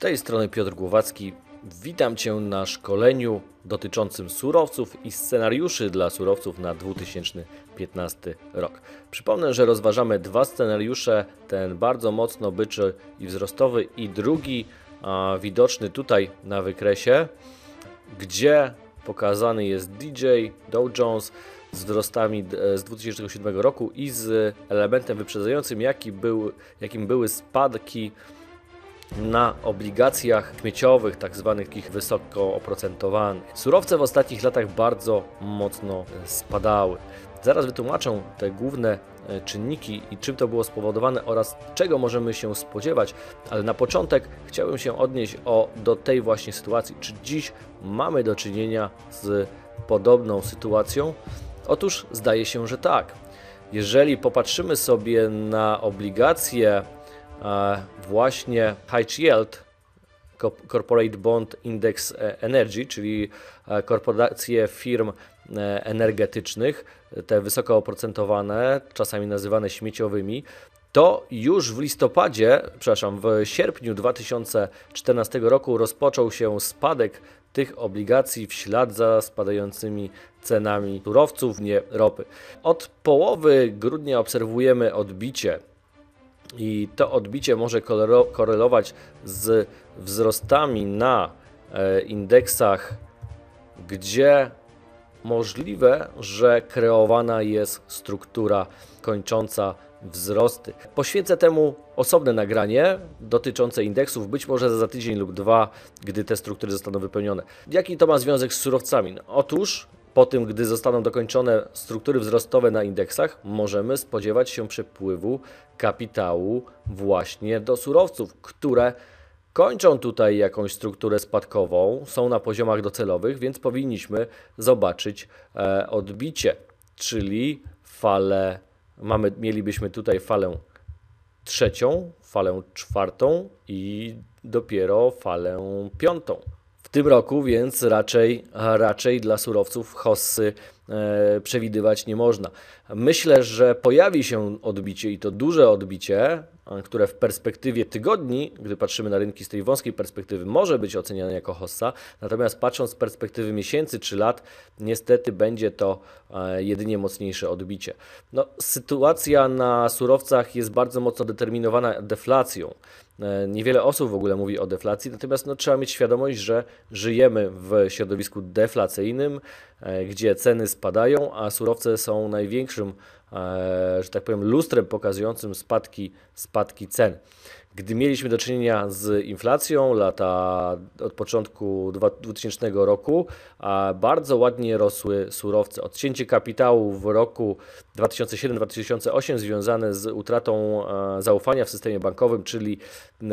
tej strony Piotr Głowacki. Witam Cię na szkoleniu dotyczącym surowców i scenariuszy dla surowców na 2015 rok. Przypomnę, że rozważamy dwa scenariusze, ten bardzo mocno byczy i wzrostowy i drugi a, widoczny tutaj na wykresie, gdzie pokazany jest DJ Dow Jones z wzrostami z 2007 roku i z elementem wyprzedzającym, jaki był, jakim były spadki na obligacjach śmieciowych, tak zwanych takich wysoko oprocentowanych. Surowce w ostatnich latach bardzo mocno spadały. Zaraz wytłumaczę te główne e, czynniki i czym to było spowodowane oraz czego możemy się spodziewać, ale na początek chciałbym się odnieść o, do tej właśnie sytuacji. Czy dziś mamy do czynienia z podobną sytuacją? Otóż zdaje się, że tak. Jeżeli popatrzymy sobie na obligacje właśnie High Yield Corporate Bond Index e, Energy, czyli e, korporacje firm e, energetycznych, te wysoko oprocentowane, czasami nazywane śmieciowymi, to już w listopadzie, przepraszam, w sierpniu 2014 roku rozpoczął się spadek tych obligacji w ślad za spadającymi cenami surowców, nie ropy. Od połowy grudnia obserwujemy odbicie i to odbicie może korelować z wzrostami na e, indeksach, gdzie możliwe, że kreowana jest struktura kończąca wzrosty. Poświęcę temu osobne nagranie dotyczące indeksów, być może za tydzień lub dwa, gdy te struktury zostaną wypełnione. Jaki to ma związek z surowcami? No, otóż po tym, gdy zostaną dokończone struktury wzrostowe na indeksach, możemy spodziewać się przepływu kapitału właśnie do surowców, które kończą tutaj jakąś strukturę spadkową, są na poziomach docelowych, więc powinniśmy zobaczyć e, odbicie, czyli falę, mamy, mielibyśmy tutaj falę trzecią, falę czwartą i dopiero falę piątą tym roku, więc raczej, raczej dla surowców hossy przewidywać nie można. Myślę, że pojawi się odbicie i to duże odbicie, które w perspektywie tygodni, gdy patrzymy na rynki z tej wąskiej perspektywy, może być oceniane jako hossa, natomiast patrząc z perspektywy miesięcy czy lat, niestety będzie to e, jedynie mocniejsze odbicie. No, sytuacja na surowcach jest bardzo mocno determinowana deflacją. E, niewiele osób w ogóle mówi o deflacji, natomiast no, trzeba mieć świadomość, że żyjemy w środowisku deflacyjnym, e, gdzie ceny spadają, a surowce są największym, e, że tak powiem, lustrem pokazującym spadki, spadki cen. Gdy mieliśmy do czynienia z inflacją lata od początku 2000 roku, bardzo ładnie rosły surowce. Odcięcie kapitału w roku 2007-2008 związane z utratą e, zaufania w systemie bankowym, czyli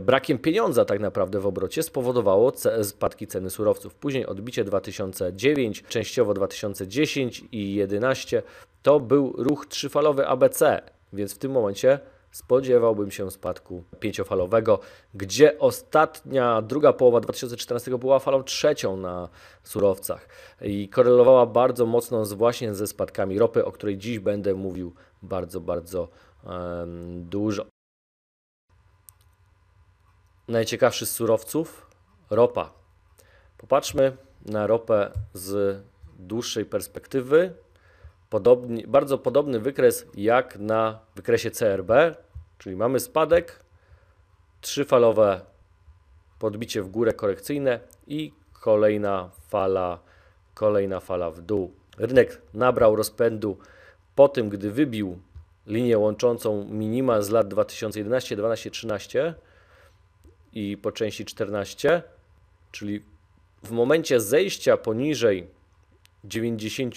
brakiem pieniądza tak naprawdę w obrocie, spowodowało spadki ceny surowców. Później odbicie 2009, częściowo 2010 i 2011 to był ruch trzyfalowy ABC, więc w tym momencie spodziewałbym się spadku pięciofalowego, gdzie ostatnia, druga połowa 2014 była falą trzecią na surowcach i korelowała bardzo mocno z, właśnie ze spadkami ropy, o której dziś będę mówił bardzo, bardzo um, dużo. Najciekawszy z surowców ropa. Popatrzmy na ropę z dłuższej perspektywy bardzo podobny wykres jak na wykresie CRB, czyli mamy spadek, trzyfalowe podbicie w górę korekcyjne i kolejna fala, kolejna fala w dół. Rynek nabrał rozpędu po tym, gdy wybił linię łączącą minima z lat 2011, 12, 13 i po części 14, czyli w momencie zejścia poniżej 90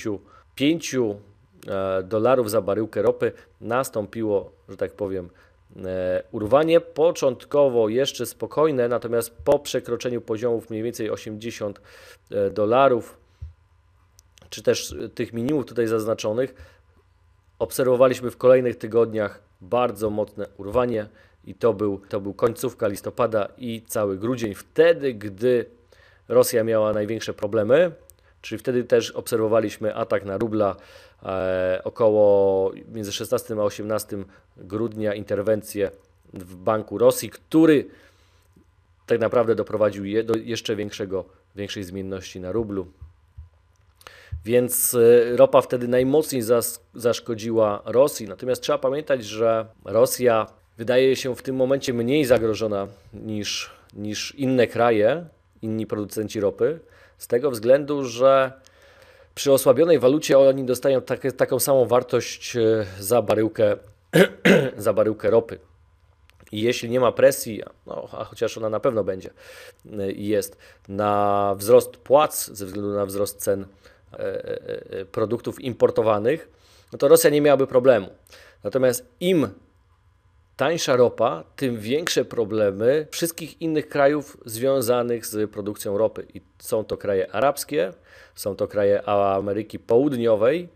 5 e, dolarów za baryłkę ropy nastąpiło, że tak powiem, e, urwanie. Początkowo jeszcze spokojne, natomiast po przekroczeniu poziomów mniej więcej 80 e, dolarów, czy też tych minimów tutaj zaznaczonych, obserwowaliśmy w kolejnych tygodniach bardzo mocne urwanie i to był, to był końcówka listopada i cały grudzień, wtedy gdy Rosja miała największe problemy czyli wtedy też obserwowaliśmy atak na rubla e, około między 16 a 18 grudnia interwencję w Banku Rosji, który tak naprawdę doprowadził je do jeszcze większego, większej zmienności na rublu. Więc y, ropa wtedy najmocniej zas, zaszkodziła Rosji. Natomiast trzeba pamiętać, że Rosja wydaje się w tym momencie mniej zagrożona niż, niż inne kraje, inni producenci ropy, z tego względu, że przy osłabionej walucie oni dostają taką samą wartość y, za baryłkę, za baryłkę ropy. I jeśli nie ma presji, no, a chociaż ona na pewno będzie, y, jest na wzrost płac ze względu na wzrost cen e, e, e, produktów importowanych, no to Rosja nie miałaby problemu. Natomiast im tańsza ropa, tym większe problemy wszystkich innych krajów związanych z produkcją ropy. I są to kraje arabskie, są to kraje Ameryki Południowej,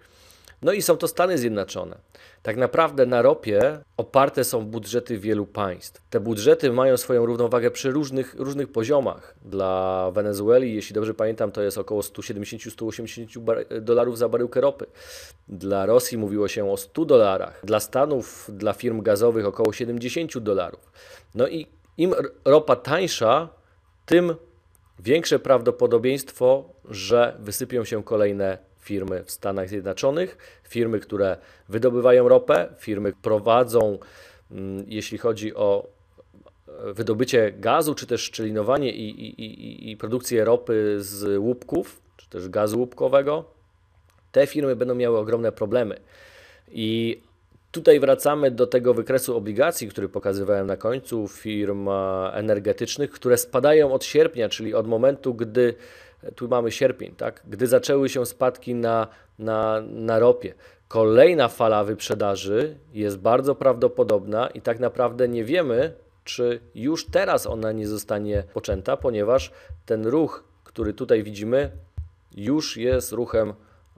no i są to Stany Zjednoczone. Tak naprawdę na ropie oparte są budżety wielu państw. Te budżety mają swoją równowagę przy różnych, różnych poziomach. Dla Wenezueli, jeśli dobrze pamiętam, to jest około 170-180 dolarów za baryłkę ropy. Dla Rosji mówiło się o 100 dolarach. Dla Stanów, dla firm gazowych około 70 dolarów. No i im ropa tańsza, tym większe prawdopodobieństwo, że wysypią się kolejne firmy w Stanach Zjednoczonych, firmy, które wydobywają ropę, firmy prowadzą, mm, jeśli chodzi o e, wydobycie gazu, czy też szczelinowanie i, i, i, i produkcję ropy z łupków, czy też gazu łupkowego, te firmy będą miały ogromne problemy. I tutaj wracamy do tego wykresu obligacji, który pokazywałem na końcu, firm energetycznych, które spadają od sierpnia, czyli od momentu, gdy tu mamy sierpień, tak? gdy zaczęły się spadki na, na, na ropie. Kolejna fala wyprzedaży jest bardzo prawdopodobna i tak naprawdę nie wiemy, czy już teraz ona nie zostanie poczęta, ponieważ ten ruch, który tutaj widzimy, już jest ruchem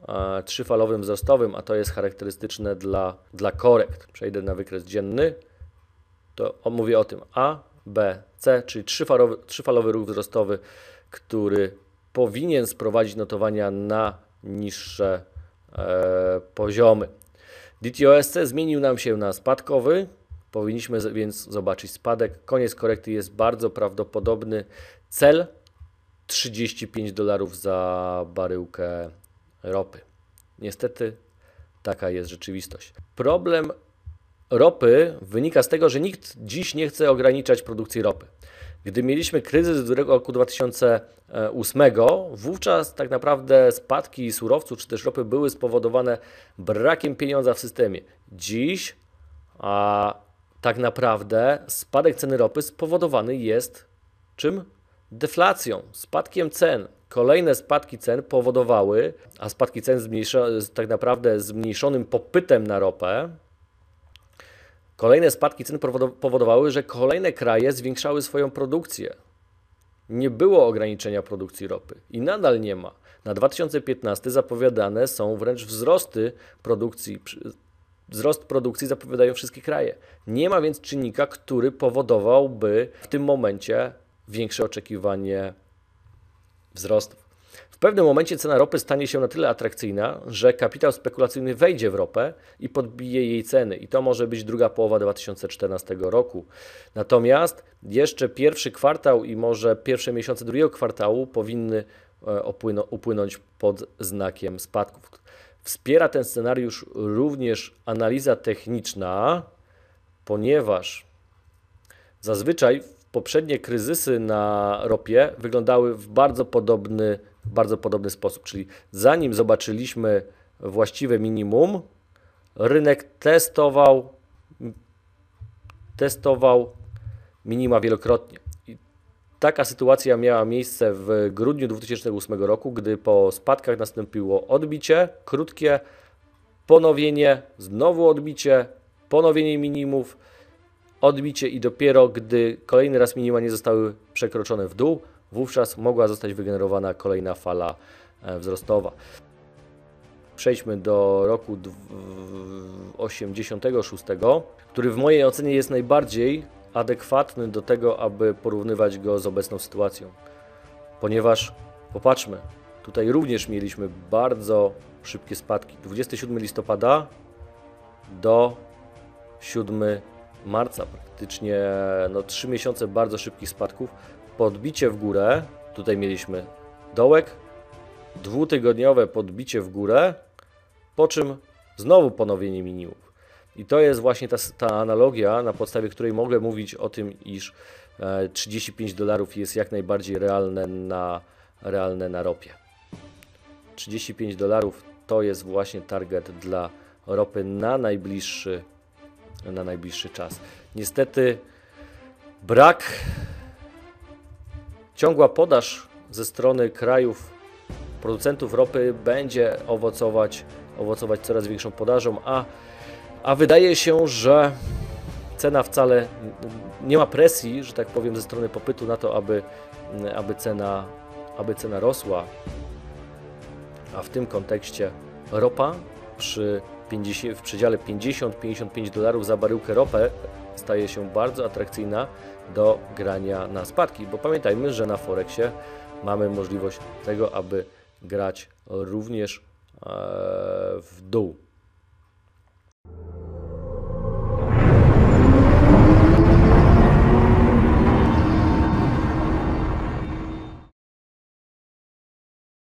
e, trzyfalowym wzrostowym, a to jest charakterystyczne dla, dla korekt. Przejdę na wykres dzienny, to mówię o tym A, B, C, czyli trzyfalowy, trzyfalowy ruch wzrostowy, który powinien sprowadzić notowania na niższe e, poziomy. DTOSC zmienił nam się na spadkowy, powinniśmy więc zobaczyć spadek. Koniec korekty jest bardzo prawdopodobny. Cel 35 dolarów za baryłkę ropy. Niestety taka jest rzeczywistość. Problem ropy wynika z tego, że nikt dziś nie chce ograniczać produkcji ropy. Gdy mieliśmy kryzys w roku 2008, wówczas tak naprawdę spadki surowców czy też ropy były spowodowane brakiem pieniądza w systemie. Dziś a tak naprawdę spadek ceny ropy spowodowany jest czym? Deflacją, spadkiem cen. Kolejne spadki cen powodowały, a spadki cen zmniejsza, tak naprawdę zmniejszonym popytem na ropę, Kolejne spadki cen powodowały, że kolejne kraje zwiększały swoją produkcję. Nie było ograniczenia produkcji ropy i nadal nie ma. Na 2015 zapowiadane są wręcz wzrosty produkcji. Wzrost produkcji zapowiadają wszystkie kraje. Nie ma więc czynnika, który powodowałby w tym momencie większe oczekiwanie wzrostów. W pewnym momencie cena ropy stanie się na tyle atrakcyjna, że kapitał spekulacyjny wejdzie w ropę i podbije jej ceny. I to może być druga połowa 2014 roku. Natomiast jeszcze pierwszy kwartał i może pierwsze miesiące drugiego kwartału powinny e, upłynąć pod znakiem spadków. Wspiera ten scenariusz również analiza techniczna, ponieważ zazwyczaj poprzednie kryzysy na ropie wyglądały w bardzo podobny bardzo podobny sposób. Czyli zanim zobaczyliśmy właściwe minimum, rynek testował, testował minima wielokrotnie. I taka sytuacja miała miejsce w grudniu 2008 roku, gdy po spadkach nastąpiło odbicie, krótkie, ponowienie, znowu odbicie, ponowienie minimów, odbicie i dopiero gdy kolejny raz minima nie zostały przekroczone w dół, wówczas mogła zostać wygenerowana kolejna fala e, wzrostowa. Przejdźmy do roku 86, który w mojej ocenie jest najbardziej adekwatny do tego, aby porównywać go z obecną sytuacją. Ponieważ, popatrzmy, tutaj również mieliśmy bardzo szybkie spadki. 27 listopada do 7 marca, praktycznie no, 3 miesiące bardzo szybkich spadków podbicie w górę. Tutaj mieliśmy dołek, dwutygodniowe podbicie w górę, po czym znowu ponowienie minimów. I to jest właśnie ta, ta analogia, na podstawie której mogę mówić o tym, iż e, 35 dolarów jest jak najbardziej realne na, realne na ropie. 35 dolarów to jest właśnie target dla ropy na najbliższy, na najbliższy czas. Niestety brak, ciągła podaż ze strony krajów producentów ropy będzie owocować, owocować coraz większą podażą, a, a wydaje się, że cena wcale nie ma presji, że tak powiem, ze strony popytu na to, aby, aby, cena, aby cena rosła. A w tym kontekście ropa przy 50, w przedziale 50-55 dolarów za baryłkę ropę staje się bardzo atrakcyjna do grania na spadki, bo pamiętajmy, że na Forexie mamy możliwość tego, aby grać również e, w dół.